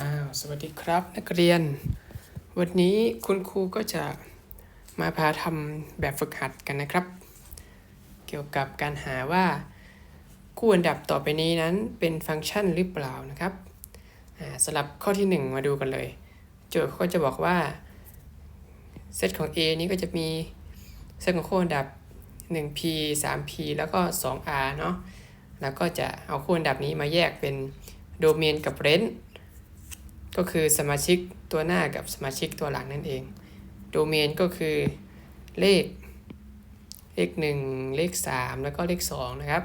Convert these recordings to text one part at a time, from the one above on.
อ้าวสวัสดีครับนักเรียน วันนี้คุณครูก็จะมาพาทำแบบฝึกหัดกันนะครับ เกี่ยวกับการหาว่าคู่อันดับต่อไปนี้นั้นเป็นฟังก์ชันหรือเปล่านะครับอ่าสำหรับข้อที่ 1 มาดูกันเลย โจทย์เขาก็จะบอกว่าเซตของ A นี้ก็จะมีเซตของคู่อันดับ 1p 3p แล้วก็ 2r เนาะแล้วก็จะเอาคู่อันดับนี้มาแยกเป็นโดเมนกับเรน ก็คือสมาชิกตัวหน้ากับสมาชิกตัวหลังนั่นเอง โดเมนก็คือเลข เลข 1 เลข 3 แล้วก็เลข 2 นะครับ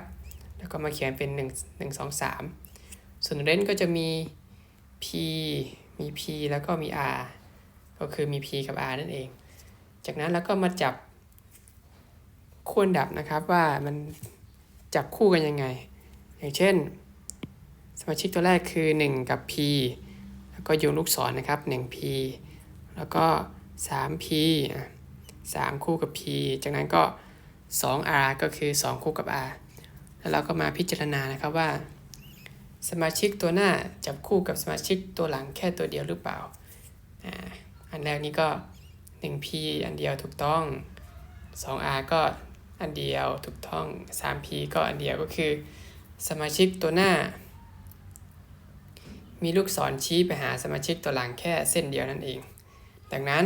แล้วก็มาเขียนเป็น 1 1 2 3 ส่วนเรนก็จะมี p มี p แล้วก็มี r ก็คือมี p กับ r นั่นเอง จากนั้นแล้วก็มาจับคู่อันดับนะครับว่ามันจับคู่กันยังไง อย่างเช่น สมาชิกตัวแรกคือ 1 กับ p แล้วก็โยงลูกศรนะครับ 1p แล้วก็ 3p 3 คู่กับ p จากนั้นก็ 2r ก็คือ 2 คู่กับ r แล้วเราก็มาพิจารณานะครับว่า สมาชิกตัวหน้าจับคู่กับสมาชิกตัวหลังแค่ตัวเดียวหรือเปล่าอ่าอันแรกนี้ก็ 1p อันเดียวถูกต้อง 2r ก็อันเดียวถูกต้อง 3p ก็อันเดียวก็คือ สมาชิกตัวหน้า มีลูกศรชี้ไปหาสมาชิกตัวหลังแค่เส้นเดียวนั่นเอง ดังนั้น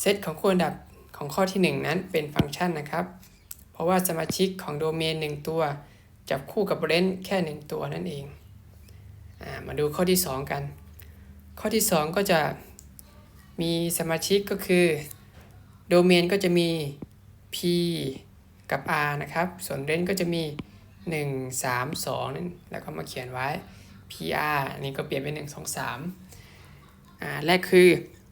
เซตของคู่อันดับของข้อที่ 1 นั้นเป็นฟังก์ชันนะครับ เพราะว่าสมาชิกของโดเมน 1 ตัว จับคู่กับเรนแค่ 1 ตัวนั่นเองอามาดูข้อที่ 2 กัน ข้อที่ 2 ก็จะมีสมาชิกก็คือโดเมนก็จะมี p กับ r นะครับ ส่วนเรนก็จะมี 1 3 2นั่นแล้วก็มาเขียนไว้ PR อันนี้ก็เปลี่ยนเป็น 1 2 3อ่าแรกคือ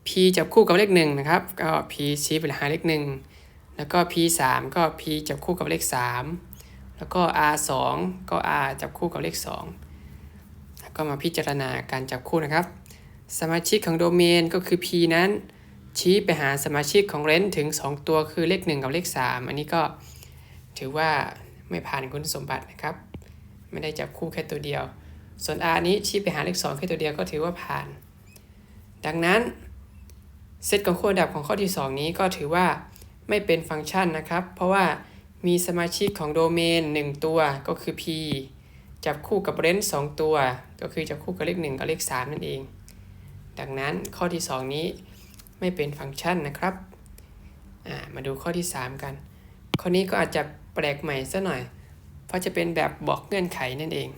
P จับคู่กับเลข1นะครับ ก็ P ชี้ไปหาเลข 1 แล้วก็ P 3ก็ P จับคู่กับเลข 3 แล้วก็ R 2ก็ R จับคู่กับเลข 2 แล้วก็มาพิจารณาการจับคู่นะครับ สมาชิกของโดเมนก็คือ P นั้น ชี้ไปหาสมาชิกของเรนถึง 2 ตัวคือเลข 1 กับเลข 3 อันนี้ก็ถือว่าไม่ผ่านคุณสมบัตินะครับ ไม่ได้จับคู่แค่ตัวเดียว ส่วน r นี้ชี้ไปหาเลข2แค่ตัวเดียวก็ถือว่าผ่าน ดังนั้นเซตของคู่อันดับของข้อที่ 2 นี้ก็ถือว่าไม่เป็นฟังก์ชันนะครับ เพราะว่ามีสมาชิกของโดเมน 1 ตัวก็คือ p จับคู่กับเรนส2ตัว ก็คือจับคู่กับเลข 1 กับเลข 3 นั่นเอง ดังนั้นข้อที่ 2 นี้ไม่เป็นฟังก์ชันนะครับมาดูข้อที่ 3 กัน ข้อนี้ก็อาจจะแปลกใหม่ซะหน่อย เพราะจะเป็นแบบบอกเงื่อนไขนั่นเอง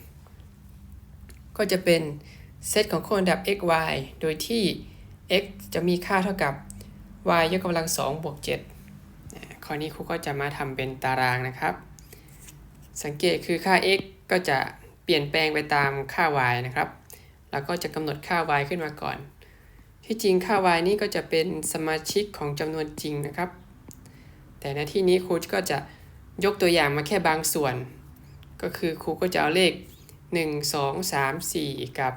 ก็จะเป็นเซตของคู่อันดับ x y โดยที่ x จะมีค่าเท่ากับ y ยกกำลัง2บวก7ข้อนี้ครูก็จะมาทำเป็นตารางนะครับ สังเกตคือค่า x ก็จะเปลี่ยนแปลงไปตามค่า y นะครับแล้วก็จะกำหนดค่า y ขึ้นมาก่อน ที่จริงค่า y นี้ก็จะเป็นสมาชิกของจำนวนจริงนะครับ แต่ในที่นี้ครูก็จะยกตัวอย่างมาแค่บางส่วน ก็คือครูก็จะเอาเลข 1 2 3 4 กับ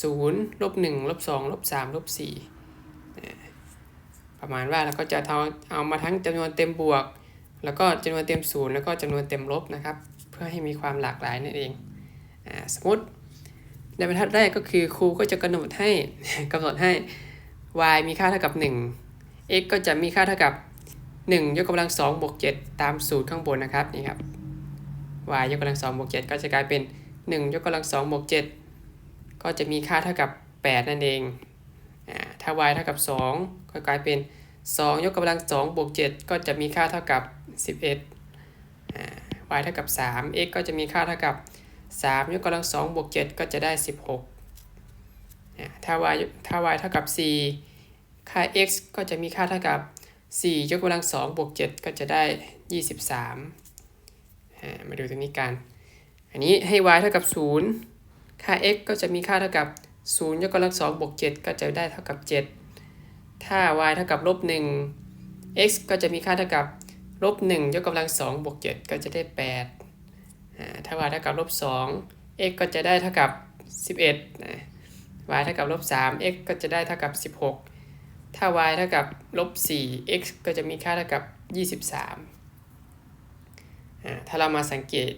0 ลบ 1 ลบ 2 ลบ 3 ลบ 4 ประมาณว่าเราก็จะเอาเอามาทั้งจำนวนเต็มบวก แล้วก็จำนวนเต็มศูนย์แล้วก็จำนวนเต็มลบนะครับ เพื่อให้มีความหลากหลายนั่นเองอสมมติในบรรทัดแรกก็คือครูก็จะกำหนดให้กำหนดให้ y มีค่าเท่ากับ 1 x ก็จะมีค่าเท่ากับ 1 ยกกำลัง2บวก7ตามสูตรข้างบนนะครับนี่ครับ y ยกกำลัง2บวก7ก็จะกลายเป็น1 ยกกำลัง2บวก7ก็จะมีค่าเท่ากับ 8 นั่นเองอถ้า y เท่ากับ 2 ก็กลายเป็น 2 ยกกำลัง2บวก7ก็จะมีค่าเท่ากับ 11อ่า y เท่ากับ 3 x ก็จะมีค่าเท่ากับ 3 ยกกำลัง2บวก7ก็จะได้ 16อ่าถ้า y ถ้า y เท่ากับ 4 ค่า x ก็จะมีค่าเท่ากับ 4 ยกกำลัง2บวก7ก็จะได้ 23อ่ามาดูตรงนี้กัน อันนี้ให้ y เท่ากับ 0 ค่า x ก็จะมีค่าเท่ากับ 0 ยกกำลัง2บวก 7 ก็จะได้เท่ากับ 7 ถ้า y เท่ากับลบ 1 x ก็จะมีค่าเท่ากับลบ 1 ยกกำลัง2บวก 7 ก็จะได้ 8 ถ้า y เท่ากับลบ 2 x ก็จะได้เท่ากับ 11นะ y เท่ากับลบ 3 x ก็จะได้เท่ากับ 16 ถ้า y เท่ากับลบ 4 x ก็จะมีค่าเท่ากับ 23 ถ้าเรามาสังเกต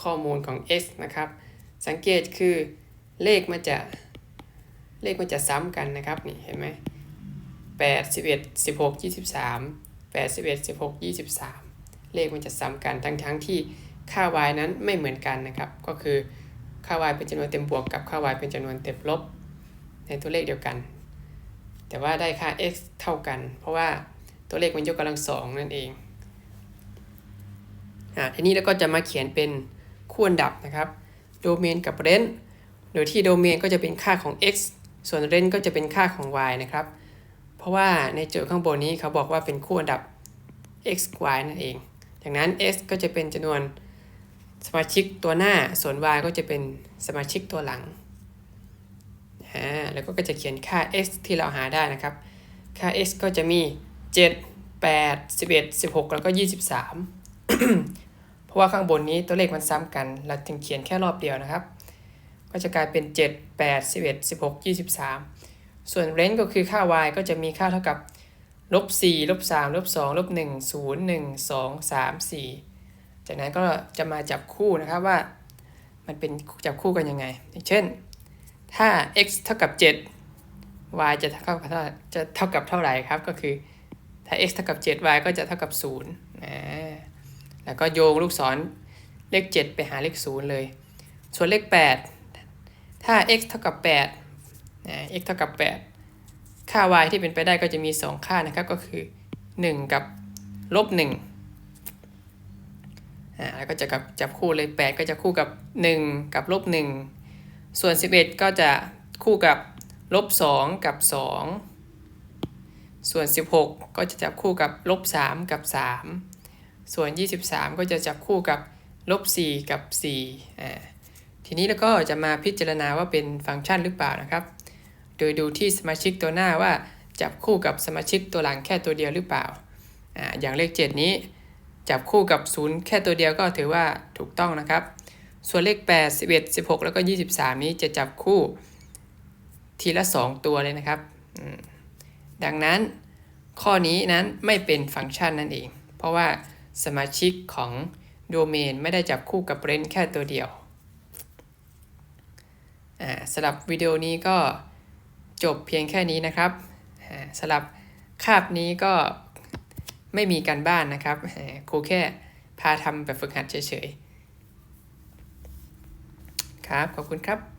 ข้อมูลของ x นะครับ สังเกตคือเลขมันจะเลขมันจะซ้ำกันนะครับนี่เห็นไหมแปดสิบเอ็ดสิบหกยี่สิบสามแปดสิบเอ็ดสิบหกยี่สิบสามเลขมันจะซ้ำกันทั้งทั้งที่ค่า y นั้นไม่เหมือนกันนะครับ ก็คือค่า y เป็นจำนวนเต็มบวกกับค่า y เป็นจำนวนเต็มลบ ในตัวเลขเดียวกัน แต่ว่าได้ค่า x เท่ากัน เพราะว่าตัวเลขมันยกกำลังสองนั่นเองอ่าทีนี้เราก็จะมาเขียนเป็น คู่อันดับนะครับโดเมนกับเรนโดยที่โดเมนก็จะเป็นค่าของ x ส่วนเรนก็จะเป็นค่าของ y นะครับ เพราะว่าในโจทย์ข้างบนนี้เขาบอกว่าเป็นคู่อันดับ x y นั่นเอง ดังนั้น x ก็จะเป็นจำนวนสมาชิกตัวหน้า ส่วน y ก็จะเป็นสมาชิกตัวหลังอ่าแล้วก็จะเขียนค่า x ที่เราหาได้นะครับ ค่า x ก็จะมี 7 8 11 16 แล้วก็ 23 ราะว่าข้างบนนี้ตัวเลขมันซ้ำกัน เราจึงเขียนแค่รอบเดียวนะครับ ก็จะกลายเป็น 7 8 11 16 23 ส่วน range ก็คือค่า y ก็จะมีค่าเท่ากับลบ4ลบ3ลบ2ลบ1 0 1 2 3 4 จากนั้นก็จะมาจับคู่นะครับว่า มันเป็นจับคู่กันยังไง อย่างเช่น ถ้า x เท่ากับ 7 y จะเท่ากับจะเท่ากับเท่าไหร่ครับ ก็คือถ้า x เท่ากับ 7 y ก็จะเท่ากับ0นะ แล้วก็โยงลูกศรเลข 7 ไปหาเลข 0 เลย ส่วนเลข 8 ถ้า x เท่ากับ 8 นะ x เท่ากับ 8 ค่า y ที่เป็นไปได้ก็จะมี 2 ค่านะครับ ก็คือ 1 กับลบ1อ่าแล้วก็จะกับจับคู่เลย 8 ก็จะคู่กับ 1 กับลบ1ส่วน 11 ก็จะคู่กับลบ2กับ 2 ส่วน 16 ก็จะจับคู่กับลบ3กับ 3 ส่วน 23 ก็จะจับคู่กับลบ4กับ4อ่าทีนี้แล้วก็จะมาพิจารณาว่าเป็นฟังก์ชันหรือเปล่านะครับ โดยดูที่สมาชิกตัวหน้าว่าจับคู่กับสมาชิกตัวหลังแค่ตัวเดียวหรือเปล่าอ่าอย่างเลข 7 นี้ จับคู่กับ 0 แค่ตัวเดียวก็ถือว่าถูกต้องนะครับ ส่วนเลข 8 11 16 แล้วก็ 23 นี้จะจับคู่ทีละ 2 ตัวเลยนะครับอืมดังนั้นข้อนี้นั้นไม่เป็นฟังก์ชันนั่นเอง เพราะว่า สมาชิกของโดเมนไม่ได้จับคู่กับเรนแค่ตัวเดียวอ่าสำหรับวิดีโอนี้ก็จบเพียงแค่นี้นะครับสำหรับคาบนี้ก็ไม่มีการบ้านนะครับครูแค่พาทำแบบฝึกหัดเฉยๆ ครับ ขอบคุณครับ